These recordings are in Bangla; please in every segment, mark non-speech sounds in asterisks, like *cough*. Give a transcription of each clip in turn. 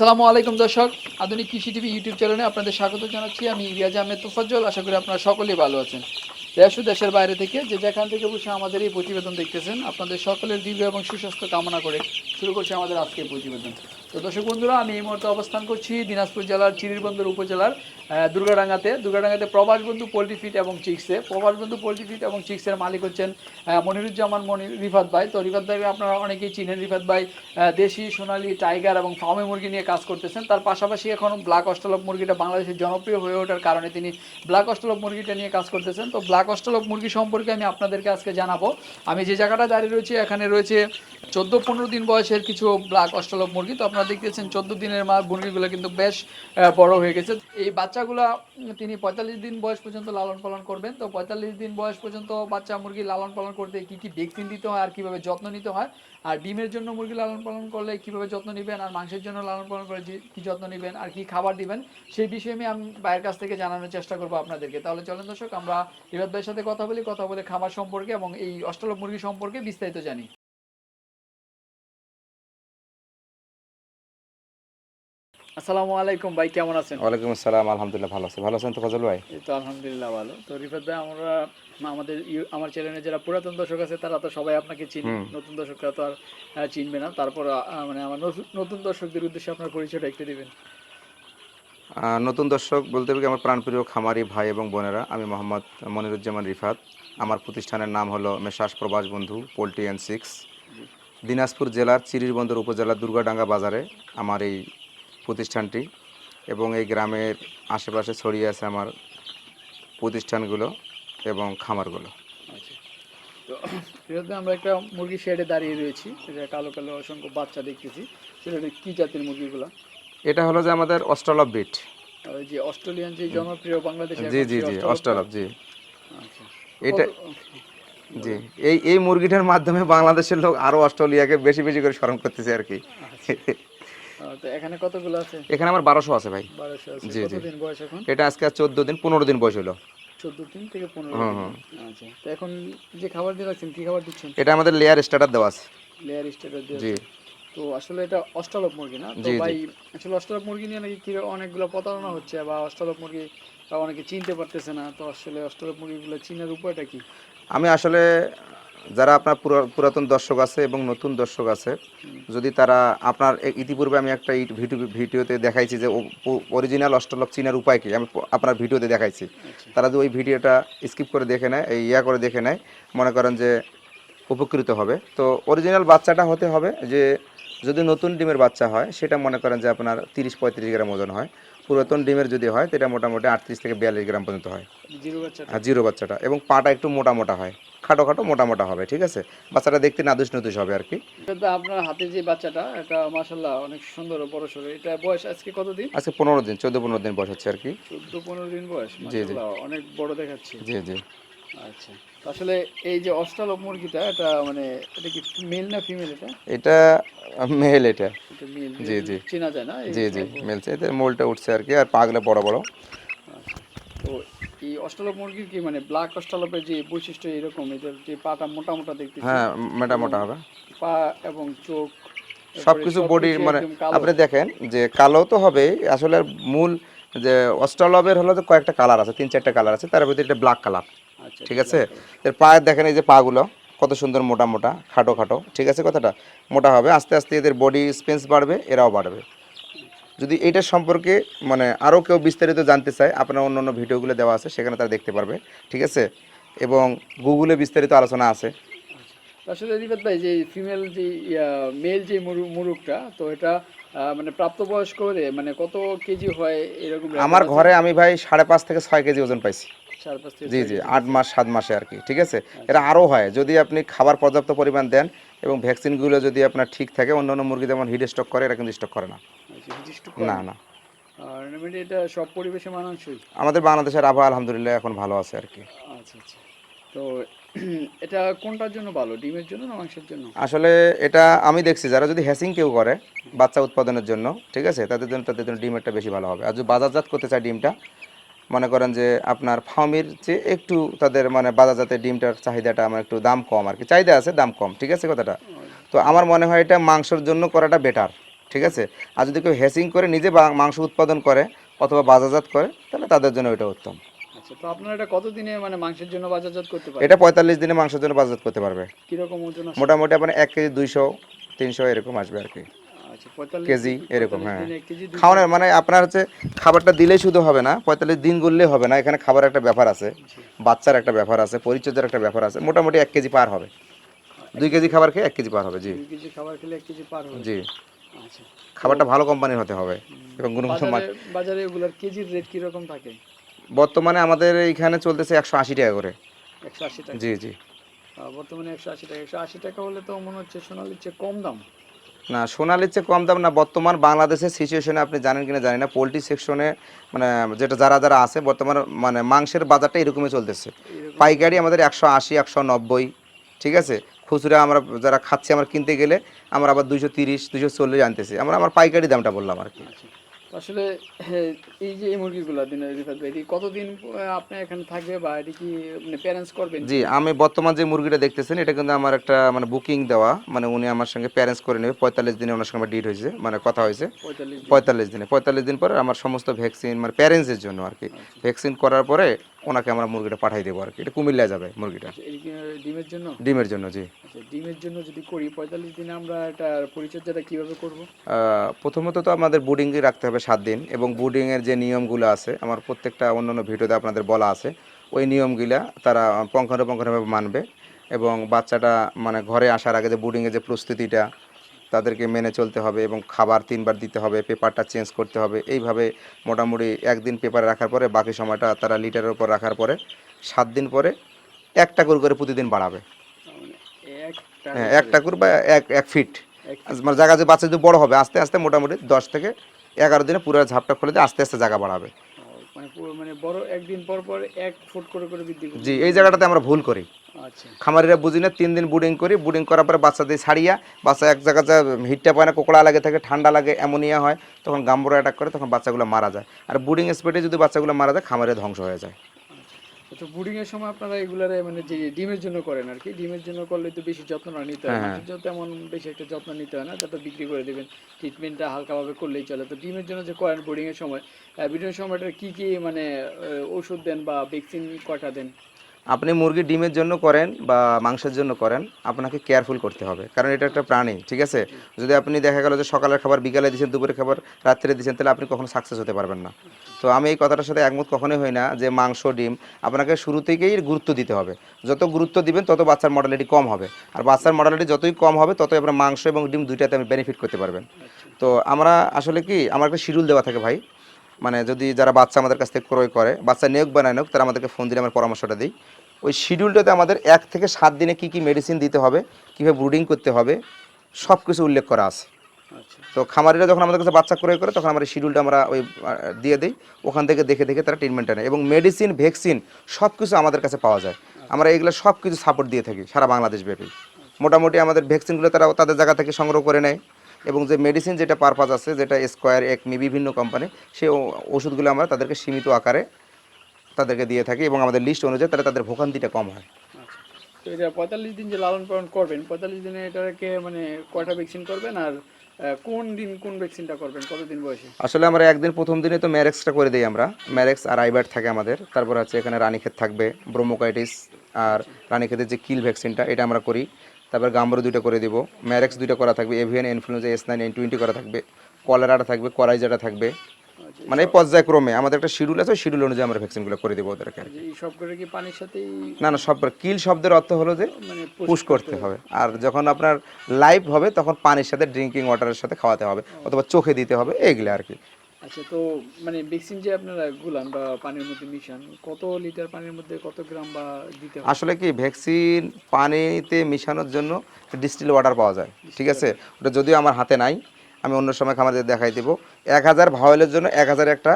আসসালামু আলাইকুম দর্শক, আধুনিক কৃষি টিভি ইউটিউব চ্যানেলে আপনাদের স্বাগত জানাচ্ছি আমি রিয়াজ আহমেদ তোফাজ্জল, আশা করি আপনারা সকলেই ভালো আছেন। দেশ ও দেশের বাইরে থেকে যে যেখান থেকে বসে আমাদের এই প্রতিবেদন দেখতেছেন, আপনাদের সকলের দীর্ঘ এবং সুস্বাস্থ্য কামনা করে শুরু করছি আমাদের আজকের প্রতিবেদন। তো দর্শক বন্ধুরা, আমি এই মুহূর্তে অবস্থান করছি দিনাজপুর জেলার চিরিরবন্দর উপজেলার দুর্গাডাঙ্গাতে। দুর্গাডাঙ্গাতে প্রবাস বন্ধু পোলট্রি ফিট এবং চিক্সে প্রবাস বন্ধু পোলট্রি ফিট এবং চিক্সের মালিক হচ্ছেন মনিরুজ্জামান মনির রিফাত ভাই। তো রিফাত ভাই, আপনারা অনেকেই চিনেন রিফাত ভাই দেশি, সোনালি, টাইগার এবং ফার্মে মুরগি নিয়ে কাজ করতেছেন। তার পাশাপাশি এখন ব্ল্যাক অস্ট্রালক মুরগিটা বাংলাদেশের জনপ্রিয় হয়ে ওঠার কারণে তিনি ব্ল্যাক অস্ট্রালক মুরগিটা নিয়ে কাজ করতেছেন। তো ব্ল্যাক অস্ট্রালক মুরগি সম্পর্কে আমি আপনাদেরকে আজকে জানাব। আমি যে জায়গাটা দাঁড়িয়ে রয়েছি, এখানে রয়েছে চোদ্দ পনেরো দিন বয়সের কিছু ব্ল্যাক অস্ট্রালক মুরগি। তো আপনারা দেখতেছেন চোদ্দ দিনের মা মুরগিগুলো কিন্তু বেশ বড় হয়ে গেছে। এই বাচ্চাগুলা তিনি পঁয়তাল্লিশ দিন বয়স পর্যন্ত লালন পালন করবেন। তো পঁয়তাল্লিশ দিন বয়স পর্যন্ত বাচ্চা মুরগি লালন পালন করতে কি কি ভ্যাকসিন দিতে হয় আর কীভাবে যত্ন নিতে হয়? আর ডিমের জন্য মুরগি লালন পালন করলে কীভাবে যত্ন নেবেন? আর মাংসের জন্য লালন পালন করে কি যত্ন নেবেন? আর কি খাবার দিবেন? সেই বিষয়ে আমি আমি ভাইয়ের কাছ থেকে জানানোর চেষ্টা করব আপনাদেরকে। তাহলে চলেন দর্শক, আমরা রিবাদ ভাইয়ের সাথে কথা বলি, কথা বলে খাবার সম্পর্কে এবং এই অষ্টলক মুরগি সম্পর্কে বিস্তারিত জানি। আসসালামু আলাইকুম ভাই কেমন আছেন? ওয়ালাইকুম আসসালাম আলহামদুলিল্লাহ ভালো আছি ভালো আছেন তো ফজল ভাই? এই তো আলহামদুলিল্লাহ ভালো। তো রিফাত ভাই আমরা আমাদের আমার চ্যানেলে যারা পুরাতন দর্শক আছে তারা তো সবাই আপনাকে চিনি। নতুন দর্শকরা তো আর চিনবে না। তারপর মানে আমার নতুন- নতুন দর্শকদের উদ্দেশ্যে আপনার পরিচয়টা একটু দিবেন। নতুন দর্শক বলতে পারি আমার প্রাণপ্রিয় খামারি ভাই এবং বোনেরা আমি মোহাম্মদ মনিরুজ্জামান রিফাত। আমার প্রতিষ্ঠানের নাম হলো মেশাস প্রবাস বন্ধু পোলট্রি অ্যান্ড সিক্স। দিনাজপুর জেলার চিরিরবন্দর উপজেলার দুর্গাডাঙ্গা বাজারে আমার এই প্রতিষ্ঠানটি এবং এই গ্রামের আশেপাশে ছড়িয়ে আছে আমার প্রতিষ্ঠানগুলো এবং খামারগুলো। আচ্ছা। তো আমরা একটা মুরগি শেডে দাঁড়িয়ে রয়েছি। এটা কালো কালো অসংখ্য বাচ্চা দেখতেছি। সেটা কি জাতের মুরগিগুলো? এটা হলো যে আমাদের অস্ট্রালভ বিট যে অস্ট্রেলিয়ান যে জনপ্রিয় বাংলাদেশে জি জি জি অস্ট্রালভ জি। আচ্ছা। এটা জি এই এই মুরগিটার মাধ্যমে বাংলাদেশের লোক আরও অস্ট্রেলিয়াকে বেশি বেশি করে স্মরণ করতেছে আর কি। তো এখানে কতগুলো আছে? এখানে আমার বারোশো আছে ভাই। বারোশো আছে। জি, জি। কতদিন বয়স এখন? এটা আজকে চোদ্দ দিন পনেরো দিন বয়স হলো। দিন থেকে হুম, দিন। আচ্ছা তো এখন যে খাবার কি খাবার দিচ্ছেন? এটা আমাদের লেয়ার স্টার্টার দেওয়া আছে। লেয়ার স্টেটার দিয়ে জি। তো আসলে এটা অস্ট্রালক মুরগি না? তো। ভাই আসলে অস্ট্রালক মুরগি নিয়ে নাকি কি অনেকগুলো প্রতারণা হচ্ছে বা অস্ট্রালক মুরগি অনেকে চিনতে পারতেছে না। তো আসলে অস্ট্রালক মুরগিগুলো চিনার উপায়টা কি? আমি আসলে যারা আপনার পুরা- পুরাতন দর্শক আছে এবং নতুন দর্শক আছে যদি তারা আপনার ইতিপূর্বে আমি একটা ভিডিও ভিডিওতে দেখাইছি যে অরিজিনাল অষ্টলক চিনার উপায় কি? আমি আপনার ভিডিওতে দেখাইছি। আচ্ছা। তারা যদি ওই ভিডিওটা স্কিপ করে দেখে নেয় এই ইয়া করে দেখে নেয় মনে করেন যে উপকৃত হবে। তো অরিজিনাল বাচ্চাটা হতে হবে যে যদি নতুন ডিমের বাচ্চা হয় সেটা মনে করেন যে আপনার তিরিশ পঁয়ত্রিশ গ্রাম ওজন হয়। পুরাতন ডিমের যদি হয় সেটা মোটামুটি আটত্রিশ থেকে বিয়াল্লিশ গ্রাম পর্যন্ত হয়। হ্যাঁ আর জিরো বাচ্চাটা। এবং পাটা একটু মোটা মোটা হয়। খাটো খাটো মোটা মোটা হবে ঠিক আছে? বাচ্চাটা দেখতে নাদুস নতুস হবে আর কি। আপনার হাতে যে বাচ্চাটা এটা মাশাল্লাহ অনেক সুন্দর বড় সড়ো। এটা বয়স আজকে কতদিন আজকে পনেরো দিন চোদ্দ পনেরো দিন বয়স হচ্ছে আর কি। চোদ্দ পনেরো দিন বয়স জি। অনেক বড় দেখাচ্ছে। জি জি। আচ্ছা। আসলে এই যে মুরগিটা এটা মানে এটা কি মেল না ফিমেল এটা? এটা মেল এটা। জি, জি। চেনা যায় না? জি জি এতে মোলটা উঠছে আর কি আর পাগুলো বড় বড়। আচ্ছা। তো এই মুরগির কি মানে ব্ল্যাক যে বৈশিষ্ট্য এরকম? এদের যে পাটা মোটা মোটা দেখতে হ্যাঁ মোটা মোটা হবে। পা এবং চোখ সবকিছু তারপরে বডি মানে আপনি দেখেন যে কালো তো হবে আসলে মূল যে অস্ট্রালবের হলো যে কয়েকটা কালার আছে তিন চারটা কালার আছে তার ভিতরে এটা ব্ল্যাক কালার ঠিক আছে? এর পায়ের দেখেন এই যে পাগুলো কত সুন্দর মোটা মোটা খাটো খাটো ঠিক আছে কথাটা? মোটা হবে আস্তে আস্তে এদের বডি স্পেন্স বাড়বে এরাও বাড়বে। যদি এইটার সম্পর্কে মানে আরও কেউ বিস্তারিত জানতে চায় আপনার অন্য অন্য ভিডিওগুলো দেওয়া আছে সেখানে তারা দেখতে পারবে ঠিক আছে? এবং গুগলে বিস্তারিত আলোচনা আছে। আসলে রিফাত ভাই যে ফিমেল যে মেল যে মুরু- মুরুগটা তো এটা মানে প্রাপ্তবয়স্ক মানে কত কেজি হয় এরকম আমার ঘরে আমি ভাই সাড়ে পাঁচ থেকে ছয় কেজি ওজন পাইছি। জি জি আট মাস সাত মাসে আর কি ঠিক আছে? এটা আরও হয় যদি আপনি খাবার পর্যাপ্ত পরিমাণ দেন এবং ভ্যাকসিনগুলো যদি আপনার ঠিক থাকে অন্য অন্য মুরগি যেমন হিট স্টক করে এরা কিন্তু স্টক করে না। আচ্ছা, না না? মানে এটা সব পরিবেশে মানানসই? আমাদের বাংলাদেশের আবহাওয়া আলহামদুলিল্লাহ এখন ভালো আছে আর কি। আচ্ছা আচ্ছা। তো *clears throat* এটা কোনটার জন্য ভালো ডিমের জন্য না মাংসের জন্য? আসলে এটা আমি দেখছি যারা যদি হ্যাসিং কেউ করে বাচ্চা উৎপাদনের জন্য ঠিক আছে? তাদের জন্য তাদের জন্য ডিমেরটা বেশি ভালো হবে। আর যদি বাজারজাত করতে চায় ডিমটা মনে করেন যে আপনার ফার্মির চেয়ে একটু তাদের মানে বাজারজাতের ডিমটার চাহিদাটা আমার একটু দাম কম আর কি। চাহিদা আছে দাম কম ঠিক আছে কথাটা? তো আমার মনে হয় এটা মাংসের জন্য করাটা বেটার ঠিক আছে? আর যদি কেউ হ্যাসিং করে নিজে মাংস উৎপাদন করে অথবা বাজারজাত করে তাহলে তাদের জন্য ওইটা উত্তম। আচ্ছা তো আপনারা এটা কতদিনে মানে মাংসের জন্য বাজারজাত করতে এটা পঁয়তাল্লিশ দিনে মাংসের জন্য বাজারজাত করতে পারবে। ওজন মোটামুটি আপনার এক কেজি দুইশো তিনশো এরকম আসবে আর কি। কেজি এরকম, হ্যাঁ। খাওয়ানোর মানে আপনার হচ্ছে খাবারটা দিলেই শুধু হবে না পঁয়তাল্লিশ দিন করলেই হবে না এখানে খাবার একটা ব্যাপার আছে বাচ্চার একটা ব্যাপার আছে পরিচর্যার একটা ব্যাপার আছে মোটামুটি এক কেজি পার হবে। দুই কেজি খাবার খেয়ে এক কেজি পার হবে জি। কেজি খাবার খেলে এক কেজি পার হবে। জি। আচ্ছা। খাবারটা ভালো কোম্পানির হতে হবে এবং গুণগত মান বাজারে এগুলার কেজির রেট কীরকম থাকে? বর্তমানে আমাদের এইখানে চলতেছে একশো আশি টাকা করে। একশো আশি টাকা? জি জি। বর্তমানে একশো আশি টাকা একশো আশি টাকা হলে তো মনে হচ্ছে সোনালির চেয়ে কম দাম। না সোনালির চেয়ে কম দাম না বর্তমান বাংলাদেশের সিচুয়েশনে আপনি জানেন কিনা জানি না পোলট্রি সেকশনে মানে যেটা যারা যারা আছে বর্তমান মানে মাংসের বাজারটা এরকমই চলতেছে। পাইকারি আমাদের একশো আশি একশো নব্বই ঠিক আছে? খুচরা আমরা যারা খাচ্ছি আমরা কিনতে গেলে আমরা আবার দুশো তিরিশ দুশো চল্লিশ আনতেছি। আমরা আমার পাইকারি দামটা বললাম আর কি। আচ্ছা। আসলে হ্যাঁ, এই যে এই মুরগিগুলো দিন রিফাত ভাই কতদিন আপনি এখানে থাকবে বা এটি কি মানে প্যারেন্টস করবেন? জি আমি বর্তমান যে মুরগিটা দেখতেছেন এটা কিন্তু আমার একটা মানে বুকিং দেওয়া মানে উনি আমার সঙ্গে প্যারেন্টস করে নেবে। পঁয়তাল্লিশ দিনে ওনার সঙ্গে ডিট হয়েছে মানে কথা হয়েছে। পঁয়তাল্লিশ পঁয়তাল্লিশ দিনে পঁয়তাল্লিশ দিন পরে আমার সমস্ত ভ্যাকসিন মানে প্যারেন্টসের জন্য আর কি। ভ্যাকসিন করার পরে ওনাকে আমরা মুরগিটা পাঠাই দেবো আর কি। এটা কুমিল্লায় যাবে মুরগিটা। আচ্ছা, ডিমের জন্য? ডিমের জন্য জি। আচ্ছা ডিমের জন্য যদি করি পঁয়তাল্লিশ দিনে আমরা এটা পরিচর্যাটা কীভাবে করব? প্রথমত তো আমাদের বোর্ডিংয়ে রাখতে হবে সাত দিন এবং বোর্ডিংয়ের যে নিয়মগুলো আছে আমার প্রত্যেকটা অন্যান্য ভিডিওতে আপনাদের বলা আছে ওই নিয়মগুলা তারা পঙ্খানুপঙ্খানুভাবে মানবে এবং বাচ্চাটা মানে ঘরে আসার আগে যে বোর্ডিংয়ের যে প্রস্তুতিটা তাদেরকে মেনে চলতে হবে এবং খাবার তিনবার দিতে হবে পেপারটা চেঞ্জ করতে হবে। এইভাবে মোটামুটি একদিন পেপারে রাখার পরে বাকি সময়টা তারা লিটারের উপর রাখার পরে সাত দিন পরে একটা করে করে প্রতিদিন বাড়াবে। একটা হ্যাঁ এক টাকুর বা এক এক ফিট। মানে জায়গা যে বাচ্চা যদি বড় হবে আস্তে আস্তে মোটামুটি দশ থেকে এগারো দিনে পুরো ঝাপটা খুলে দিয়ে আস্তে আস্তে জায়গা বাড়াবে। মানে মানে বড় একদিন পর পর এক ফুট করে করে বৃদ্ধি জি এই জায়গাটাতে আমরা ভুল করি। খামারিরা বুঝি না তিন দিন বুডিং করি বুডিং করার পরে বাচ্চাদের ছাড়িয়া বাচ্চা এক জায়গাতে হিটটা পায় না কোকড়া লাগে থাকে ঠান্ডা লাগে অ্যামোনিয়া হয় তখন গাম্বুরা অ্যাটাক করে তখন বাচ্চাগুলো মারা যায়। আর বুডিং স্পেডে যদি বাচ্চাগুলো মারা যায় খামারে ধ্বংস হয়ে যায়। তো বুডিং এর সময় আপনারা এগুলারে মানে যে ডিমের জন্য করেন আর কি ডিমের জন্য করলে তো বেশি যত্ন না নিতে হয় হ্যাঁ, তেমন বেশি একটা যত্ন নিতে হয় না তা তো বিক্রি করে দেবেন ট্রিটমেন্টটা হালকাভাবে করলেই চলে। তো ডিমের জন্য যে করেন বোর্ডিং এর সময় এর সময়টা কি কি মানে ওষুধ দেন বা ভ্যাকসিন কয়টা দেন? আপনি মুরগি ডিমের জন্য করেন বা মাংসের জন্য করেন, আপনাকে কেয়ারফুল করতে হবে। কারণ এটা একটা প্রাণী, ঠিক আছে? যদি আপনি দেখা গেল যে সকালের খাবার বিকালে দিচ্ছেন দুপুরের খাবার রাত্রে দিচ্ছেন তাহলে আপনি কখনো সাকসেস হতে পারবেন না। তো আমি এই কথাটার সাথে একমত কখনোই হই না যে মাংস, ডিম আপনাকে শুরু থেকেই গুরুত্ব দিতে হবে। যত গুরুত্ব দিবেন, তত বাচ্চার মডালিটি কম হবে। আর বাচ্চার মডালিটি যতই কম হবে, ততই আপনার মাংস এবং ডিম দুইটাতে আপনি বেনিফিট করতে পারবেন। তো আমরা আসলে কি, আমার একটা শিডিউল দেওয়া থাকে ভাই। মানে যদি যারা বাচ্চা আমাদের কাছ থেকে ক্রয় করে বাচ্চা নিয়োগ বানায় নোক তারা আমাদেরকে ফোন দিলে আমার পরামর্শটা দিই। ওই শিডিউলটাতে আমাদের এক থেকে সাত দিনে কি কি মেডিসিন দিতে হবে কীভাবে ব্রুডিং করতে হবে সব কিছু উল্লেখ করা আছে। আচ্ছা। তো খামারিরা যখন আমাদের কাছে বাচ্চা ক্রয় করে তখন আমরা এই শিডিউলটা আমরা ওই দিয়ে দিই। ওখান থেকে দেখে দেখে তারা ট্রিটমেন্টটা নেয়। এবং মেডিসিন ভ্যাকসিন সব কিছু আমাদের কাছে পাওয়া যায়। আমরা এগুলো সব কিছু সাপোর্ট দিয়ে থাকি সারা বাংলাদেশ ব্যাপী। মোটামুটি আমাদের ভ্যাকসিনগুলো তারা তাদের জায়গা থেকে সংগ্রহ করে নেয়। এবং যে মেডিসিন যেটা পারপাস আছে যেটা স্কোয়ার একমি বিভিন্ন কোম্পানি সেই ওষুধগুলো আমরা তাদেরকে সীমিত আকারে তাদেরকে দিয়ে থাকি এবং আমাদের লিস্ট অনুযায়ী তাহলে তাদের ভোগান্তিটা কম হয়। আচ্ছা। তো এটা পঁয়তাল্লিশ দিন যে লালন পালন করবেন পঁয়তাল্লিশ দিনে এটাকে মানে কয়টা ভ্যাকসিন করবেন আর কোন দিন কোন ভ্যাকসিনটা করবেন কতদিন বয়সে? আসলে আমরা একদিন প্রথম দিনে তো ম্যারেক্সটা করে দিই আমরা। ম্যারেক্স আর আইবার্ট থাকে আমাদের। তারপর আছে এখানে রানীক্ষেত থাকবে ব্রোমোকাইটিস আর রানীক্ষেতের যে কিল ভ্যাকসিনটা এটা আমরা করি। তারপর গাম্বরো দুইটা করে দিব ম্যারেক্স দুইটা করা থাকবে avian influenza S nine N twenty করা থাকবে কলেরাটা থাকবে করাইজাটা থাকবে। আচ্ছা মানে এই পর্যায়ক্রমে আমাদের একটা শিডিউল আছে শিডিউল অনুযায়ী আমরা ভ্যাকসিনগুলো করে দেবো ওদেরকে আর কি। কি পানির সাথেই না না সব কিল শব্দের অর্থ হলো যে মানে পুশ করতে হবে। আর যখন আপনার লাইভ হবে তখন পানির সাথে ড্রিঙ্কিং ওয়াটারের সাথে খাওয়াতে হবে অথবা চোখে দিতে হবে এইগুলো আর কি। আচ্ছা তো মানে ভ্যাকসিন যে আপনারা গুলান বা পানির মধ্যে মিশান কত লিটার পানির মধ্যে কত গ্রাম বা দিতে আসলে কি ভ্যাকসিন পানিতে মিশানোর জন্য ডিস্টিল ওয়াটার পাওয়া যায় ঠিক আছে? ওটা যদিও আমার হাতে নাই আমি অন্য সময় খামারদের দেখাই দেবো। এক হাজার ভাওয়েলের জন্য এক হাজার একটা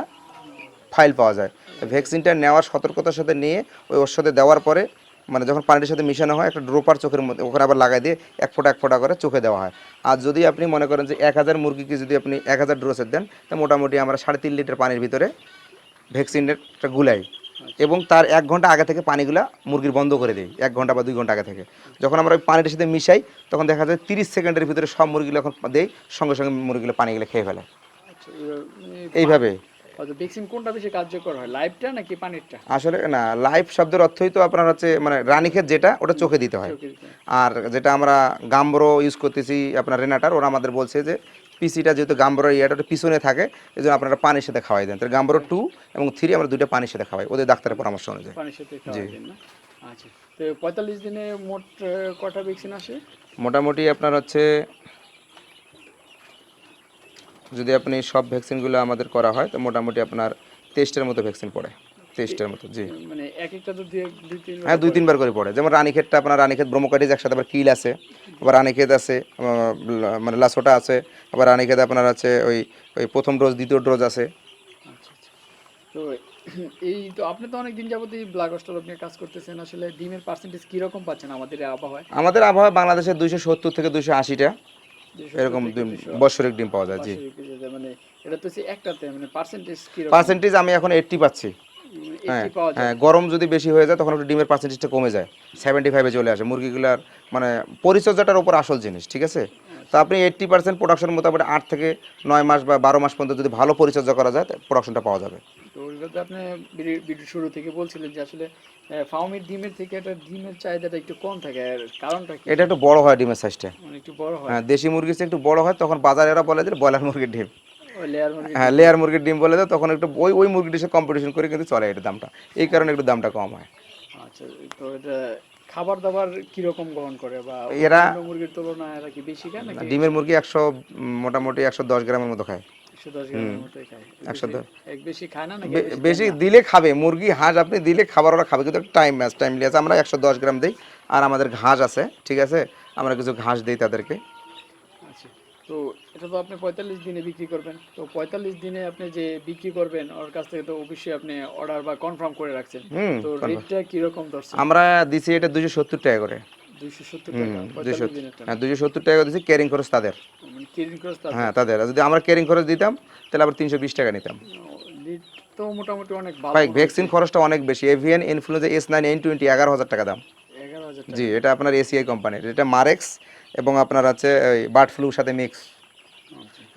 ফাইল পাওয়া যায়। ভ্যাকসিনটা নেওয়ার সতর্কতার সাথে নিয়ে ওই ওর সাথে দেওয়ার পরে মানে যখন পানির সাথে মিশানো হয় একটা ড্রোপার চোখের মধ্যে ওখানে আবার লাগাই দিয়ে এক ফোঁটা এক ফোঁটা করে চোখে দেওয়া হয়। আর যদি আপনি মনে করেন যে এক হাজার মুরগিকে যদি আপনি এক হাজার ড্রোসের দেন তো মোটামুটি আমরা সাড়ে তিন লিটার পানির ভিতরে ভ্যাকসিনটা গুলাই এবং তার এক ঘণ্টা আগে থেকে পানিগুলা মুরগির বন্ধ করে দিই এক ঘণ্টা বা দুই ঘণ্টা আগে থেকে। যখন আমরা ওই পানিটার সাথে মিশাই তখন দেখা যায় তিরিশ সেকেন্ডের ভিতরে সব মুরগিগুলো এখন দেই সঙ্গে সঙ্গে মুরগিগুলো পানিগুলো খেয়ে ফেলে। আচ্ছা এইভাবে। আচ্ছা ভ্যাকসিন কোনটা বেশি কার্যকর হয় লাইভটা নাকি পানিরটা? আসলে না লাইফ শব্দের অর্থই তো আপনার হচ্ছে মানে রানীক্ষেত যেটা ওটা চোখে দিতে হয়। আর যেটা আমরা গাম্বরো ইউজ করতেছি আপনার রেনাটার ওরা আমাদের বলছে যে পিসিটা যেহেতু গাম্বরো ইয়েটা পিছনে থাকে এই জন্য আপনারা পানির সাথে খাওয়াই দেন। তাহলে গাম্বরো টু এবং থ্রি আমরা দুইটা পানির সাথে খাওয়াই ওদের ডাক্তারের পরামর্শ অনুযায়ী। পানির সাথে খাওয়া আচ্ছা তো পঁয়তাল্লিশ দিনে মোট কটা ভ্যাকসিন আসে? মোটামুটি আপনার হচ্ছে যদি আপনি সব ভ্যাকসিনগুলো আমাদের করা হয় তো মোটামুটি আপনার তেইশটার মতো ভ্যাকসিন পড়ে। তেইশটার মতো জি। মানে এক একটা হ্যাঁ দুই তিনবার করে পড়ে। যেমন রানীক্ষেতটা আপনার রানীক্ষেত ব্রহ্মকাটিজ একসাথে আবার কিল আছে আবার রানীক্ষেত আছে মানে লাসোটা আছে আবার রানীক্ষেত আপনার আছে ওই ওই প্রথম ডোজ দ্বিতীয় ডোজ আছে। আচ্ছা আচ্ছা। তো এই তো আপনি তো অনেক দিন যাবত এই ব্লাক স্টল নিয়ে কাজ করতেছেন আসলে ডিমের পার্সেন্টেজ কীরকম পাচ্ছেন আমাদের আবহাওয়ায়? আমাদের আবহাওয়া বাংলাদেশে দুইশো সত্তর থেকে দুইশো আশিটা। এরকম থেকে ডিম দুইশো বৎসরিক ডিম পাওয়া যায় জি। মানে এটা তো একটাতে মানে পার্সেন্টেজ কীরকম পার্সেন্টেজ আমি এখন এইট্টি পাচ্ছি। হ্যাঁ হ্যাঁ গরম যদি বেশি হয়ে যায় তখন একটু ডিমের পার্সেন্টেজটা কমে যায়। সেভেন্টি ফাইভে চলে আসে। মুরগিগুলার মানে পরিচর্যাটার উপর আসল জিনিস ঠিক আছে? তো আপনি এইট্টি পার্সেন্ট প্রোডাকশন মোটামুটি আট থেকে নয় মাস বা বারো মাস পর্যন্ত যদি ভালো পরিচর্যা করা যায় প্রোডাকশনটা পাওয়া যাবে। তো আপনি ভিডিও শুরু থেকে বলছিলেন যে আসলে আহ, ফার্মের ডিমের থেকে একটা ডিমের চাহিদাটা একটু কম থাকে আর কারণটা কি? এটা একটু বড় হয় ডিমের সাইজটা মানে একটু বড় হয়? হ্যাঁ দেশি মুরগির একটু বড় হয় তখন বাজারে ওরা বলে যে ব্রয়লার মুরগির ডিম। হ্যাঁ লেয়ার মুরগির ডিম বলে দেয় তখন একটু ওই ওই মুরগিটির সাথে কম্পিটিশন করে কিন্তু চলে এটা দামটা। এই কারণে একটু দামটা কম হয়। আচ্ছা তো এটা খাবার দাবার কীরকম গ্রহণ করে? বা এরা- মুরগির তুলনায় এরা কি বেশি খায় ডিমের মুরগি একশো মোটামুটি একশো দশ গ্রামের মতো খায়। বেশি- দিলে খাবে মুরগি হাঁস আপনি দিলে খাবার ওরা খাবে কিন্তু টাইম টাইমলি আছে। আমরা একশো দশ গ্রাম দিই আর আমাদের ঘাস আছে ঠিক আছে? আমরা কিছু ঘাস দিই তাদেরকে। আচ্ছা। তো এটা তো আপনি পঁয়তাল্লিশ দিনে বিক্রি করবেন। তো পঁয়তাল্লিশ দিনে আপনি যে বিক্রি করবেন ওর কাছ থেকে তো অবশ্যই আপনি অর্ডার বা কনফার্ম করে রাখছেন। তো রেটটা কীরকম ধরছেন? আমরা দিছি এটা দুশো সত্তর টাকা করে। দুইশো সত্তর টাকা হ্যাঁ সত্তর টাকা ক্যারিং খরচ তাদের। মানে খরচ তার হ্যাঁ তাদের। যদি আমরা ক্যারিং খরচ দিতাম তাহলে আবার তিনশো বিশ টাকা নিতাম। তো মোটামুটি অনেক ভাই ভ্যাকসিন খরচটা অনেক বেশি। Avian influenza S nine N twenty এগারো হাজার টাকা দাম। জি এটা আপনার এসিআই কোম্পানির এটা মারেক্স এবং আপনার আছে বার্ড ফ্লুর সাথে মিক্স।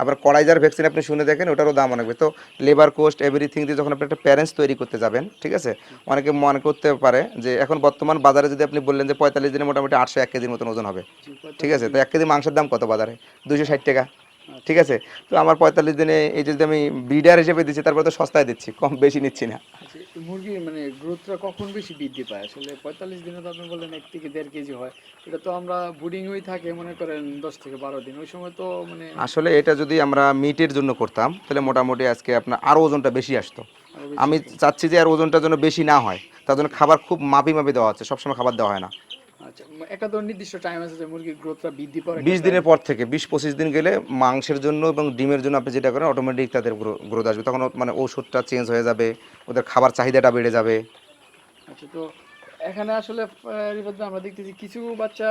আবার কড়াইজার ভ্যাকসিন আপনি শুনে দেখেন ওটারও দাম অনেক। তো লেবার কোস্ট এভরিথিং দিয়ে যখন আপনি একটা প্যারেন্টস তৈরি করতে যাবেন ঠিক আছে? অনেকে মনে করতে পারে যে এখন বর্তমান বাজারে যদি আপনি বললেন যে পঁয়তাল্লিশ দিনে মোটামুটি আটশো এক কেজির মতন ওজন হবে ঠিক আছে? তো এক কেজি মাংসের দাম কত বাজারে? দুশো ষাট টাকা। ঠিক আছে? তো আমার পঁয়তাল্লিশ দিনে এই যদি আমি ব্রিডার হিসেবে দিচ্ছি তারপরে তো সস্তায় দিচ্ছি কম বেশি নিচ্ছি না। আচ্ছা, মুরগির মানে গ্রোথটা কখন বেশি বৃদ্ধি পায়? আসলে পঁয়তাল্লিশ দিনে তো আপনি বললেন এক থেকে দেড় কেজি হয়। এটা তো আমরা বুডিং হয়ে থাকে মনে করেন দশ থেকে বারো দিন। ওই সময় তো মানে আসলে এটা যদি আমরা মিটের জন্য করতাম তাহলে মোটামুটি আজকে আপনার আরও ওজনটা বেশি আসতো। আমি চাচ্ছি যে আর ওজনটা যেন বেশি না হয় তার জন্য খাবার খুব মাপি মাপি দেওয়া হচ্ছে সবসময় খাবার দেওয়া হয় না। আচ্ছা একটা তো নির্দিষ্ট টাইম আছে যে মুরগির গ্রোথটা বৃদ্ধি পায় বিশ দিনের পর থেকে বিশ পঁচিশ দিন গেলে মাংসের জন্য এবং ডিমের জন্য আপনি যেটা করেন অটোমেটিক তাদের গ্রোথ আসবে। তখন মানে ওষুধটা চেঞ্জ হয়ে যাবে ওদের খাবার চাহিদাটা বেড়ে যাবে। আচ্ছা তো এখানে আসলে আমরা দেখতেছি কিছু বাচ্চা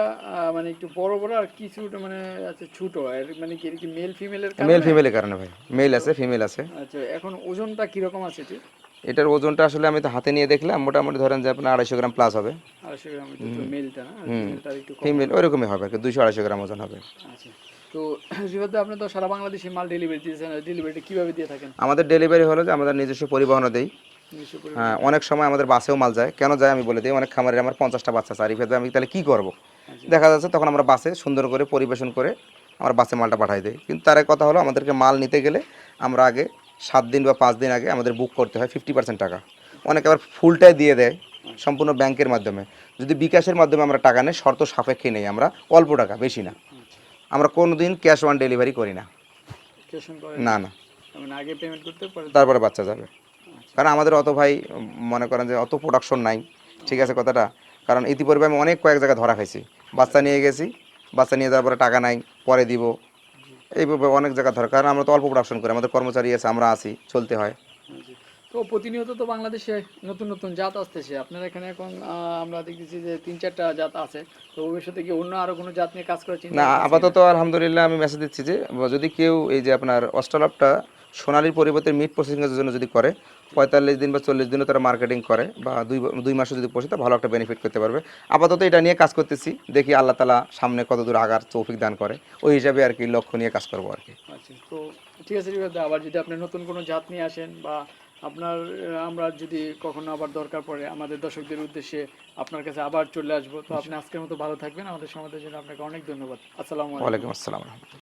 মানে একটু বড় বড় আর কিছু মানে আছে ছোট। মানে কি কি মেল ফিমেলের মেল ফিমেলের কারণে ভাই। মেল আছে ফিমেল আছে। আচ্ছা এখন ওজনটা কীরকম আছে এটি এটার ওজনটা আসলে আমি তো হাতে নিয়ে দেখলাম মোটামুটি ধরেন যে আপনার আড়াইশো গ্রাম প্লাস হবে। ফিমেল ওইরকমই হবে দুইশো আড়াইশো গ্রাম ওজন হবে। আচ্ছা। তো আপনি তো সারা বাংলাদেশে মাল ডেলিভারি দিয়েছেন ডেলিভারিটা কীভাবে দিয়ে থাকেন? আমাদের ডেলিভারি হলো যে আমাদের নিজস্ব পরিবহনও দেই। হ্যাঁ অনেক সময় আমাদের বাসেও মাল যায়। কেন যায় আমি বলে দিই অনেক খামারের আমার পঞ্চাশটা বাচ্চা চারি ফেলবে আমি তাহলে কী করব? দেখা যাচ্ছে তখন আমরা বাসে সুন্দর করে পরিবেশন করে আমরা বাসে মালটা পাঠাই দিই। কিন্তু তার এক কথা হলো আমাদেরকে মাল নিতে গেলে আমরা আগে সাত দিন বা পাঁচ দিন আগে আমাদের বুক করতে হয় ফিফটি পার্সেন্ট টাকা। অনেকে আবার ফুলটাই দিয়ে দেয় সম্পূর্ণ ব্যাংকের মাধ্যমে। যদি বিকাশের মাধ্যমে আমরা টাকা নেই শর্ত সাপেক্ষে নেই আমরা অল্প টাকা বেশি না। আমরা কোনো দিন ক্যাশ অন ডেলিভারি করি? না না। না মানে তারপরে বাচ্চা যাবে। কারণ আমাদের অত ভাই মনে করেন যে অত প্রোডাকশন নাই। ঠিক আছে কথাটা? কারণ ইতিপূর্বে আমি অনেক কয়েক জায়গায় ধরা খাইছি। বাচ্চা নিয়ে গেছি বাচ্চা নিয়ে যাওয়ার পরে টাকা নাই পরে দিব। এইভাবে অনেক জায়গা দরকার কারণ আমরা তো অল্প প্রোডাকশন করি আমাদের কর্মচারী আছে আমরা আছি চলতে হয়। তো প্রতিনিয়ত তো বাংলাদেশে নতুন নতুন জাত আসতেছে আপনার এখানে এখন আমরা দেখতেছি যে তিন চারটা জাত আছে তো ভবিষ্যতে কি অন্য আরও কোনো জাত নিয়ে কাজ করার চিন্তা না? আপাতত আলহামদুলিল্লাহ আমি মেসেজ দিচ্ছি যে যদি কেউ এই যে আপনার অস্ট্রালপটা সোনালির পরিবর্তে মিট প্রসেসিংয়ের জন্য যদি করে পঁয়তাল্লিশ দিন বা চল্লিশ দিনও তারা মার্কেটিং করে বা দুই দুই মাসে যদি পোষে তা ভালো একটা বেনিফিট করতে পারবে। আপাতত এটা নিয়ে কাজ করতেছি দেখি আল্লাহ তালা সামনে কত দূর আগার তৌফিক দান করে। ওই হিসাবে আর কি লক্ষ্য নিয়ে কাজ করব আর কি। আচ্ছা তো ঠিক আছে আবার যদি আপনি নতুন কোনো জাত নিয়ে আসেন বা আপনার আমরা যদি কখনো আবার দরকার পড়ে আমাদের দর্শকদের উদ্দেশ্যে আপনার কাছে আবার চলে আসব। তো আপনি আজকের মতো ভালো থাকবেন। আমাদের সমাজের জন্য আপনাকে অনেক ধন্যবাদ। আসসালামু আলাইকুম। আসসালাম।